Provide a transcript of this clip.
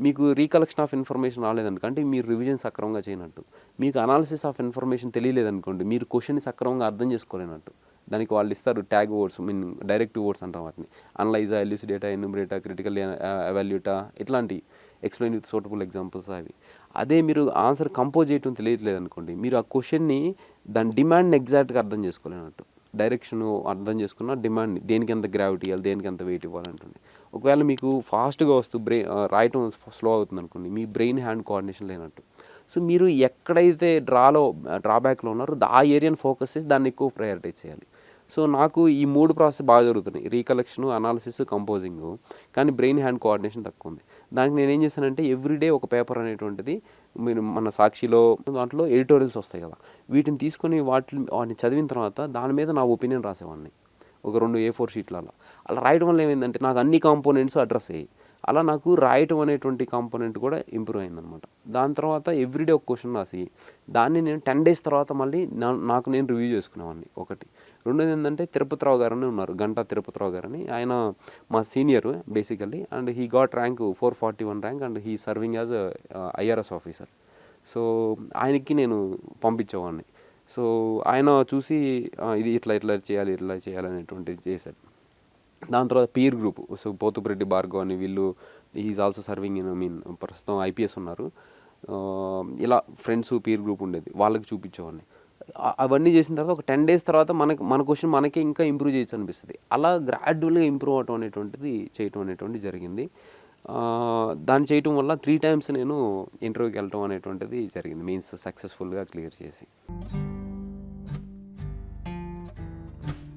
మీకు recollection of information రాలేదు ఎందుకంటే మీరు రివిజన్ సక్రమంగా చేయనట్టు. మీకు అనాలిసిస్ ఆఫ్ ఇన్ఫర్మేషన్ తెలియలేదనుకోండి మీరు క్వశ్చన్ని సక్రమంగా అర్థం చేసుకోలేనట్టు. దానికి వాళ్ళు ఇస్తారు tag words mean directive words అంటారు వాటిని. అనలైజా ఎల్యూసిడేటా ఎన్యూమరేటా క్రిటికల్ అవాల్యూటా ఇట్లాంటి ఎక్స్ప్లెయిన్ విత్ సూటబుల్ ఎగ్జాంపుల్స్ అవి. అదే మీరు ఆన్సర్ కంపోజ్ చేయటం తెలియట్లేదు అనుకోండి మీరు ఆ క్వశ్చన్ని దాని డిమాండ్ని ఎగ్జాక్ట్గా అర్థం చేసుకోలేనట్టు. డైరెక్షన్ అర్థం చేసుకున్న డిమాండ్ దేనికి ఎంత గ్రావిటీ ఇవ్వాలి దేనికి ఎంత వెయిట్ ఇవ్వాలంటుంది. ఒకవేళ మీకు ఫాస్ట్గా వస్తూ బ్రెయిన్ రాయటం స్లో అవుతుంది అనుకోండి మీ బ్రెయిన్ హ్యాండ్ కోఆర్డినేషన్ లేనట్టు. సో మీరు ఎక్కడైతే డ్రాలో డ్రాబ్యాక్లో ఉన్నారో ఆ ఏరియాని ఫోకస్ చేసి దాన్ని ఎక్కువ ప్రయారిటైజ్ చేయాలి. సో నాకు ఈ మూడు ప్రాసెస్ బాగా జరుగుతున్నాయి. రీకలెక్షన్ అనాలిసిస్ కంపోజింగ్ కానీ బ్రెయిన్ హ్యాండ్ కోఆర్డినేషన్ తక్కువ ఉంది. దానికి నేను ఏం చేశానంటే ఎవ్రీడే ఒక పేపర్ అనేటువంటిది మీరు మన సాక్షిలో దాంట్లో ఎడిటోరియల్స్ వస్తాయి కదా. వీటిని తీసుకొని వాటిని వాటిని చదివిన తర్వాత దాని మీద నా ఒపీనియన్ రాసేవాడిని. ఒక రెండు ఏ ఫోర్ షీట్లలో అలా రాయడం వల్ల ఏమైందంటే నాకు అన్ని కాంపోనెంట్స్ అడ్రస్ అయ్యాయి. అలా నాకు రాయటం అనేటువంటి కాంపోనెంట్ కూడా ఇంప్రూవ్ అయిందనమాట దాని తర్వాత ఎవ్రీడే ఒక క్వశ్చన్ రాసి దాన్ని నేను టెన్ డేస్ తర్వాత మళ్ళీ నా నాకు నేను రివ్యూ చేసుకునేవాడిని ఒకటి. రెండోది ఏంటంటే తిరుపతిరావు గారని ఉన్నారు గంటా తిరుపతిరావు గారని. ఆయన మా senior basically and he got rank four forty one rank and he serving as IRS officer so ఆయనకి నేను పంపించేవాడిని. సో ఆయన చూసి ఇది ఇట్లా ఇట్లా చేయాలి ఇట్లా చేయాలి అనేటువంటిది చేశారు. దాని తర్వాత peer group so Pothupureddy Bhargav అని వీళ్ళు is also serving in mean ప్రస్తుతం ఐపీఎస్ ఉన్నారు. ఇలా ఫ్రెండ్స్ పీర్ గ్రూప్ ఉండేది వాళ్ళకి చూపించేవాడిని. అవన్నీ చేసిన తర్వాత ఒక టెన్ డేస్ తర్వాత మనకి మన క్వశ్చన్ మనకే ఇంకా ఇంప్రూవ్ చేయొచ్చు అనిపిస్తుంది. అలా గ్రాడ్యువల్గా ఇంప్రూవ్ అవటం అనేటువంటిది చేయటం అనేటువంటిది జరిగింది. దాన్ని చేయటం వల్ల త్రీ టైమ్స్ నేను ఇంటర్వ్యూకి వెళ్ళటం అనేటువంటిది జరిగింది మీన్స్ సక్సెస్ఫుల్గా క్లియర్ చేసి.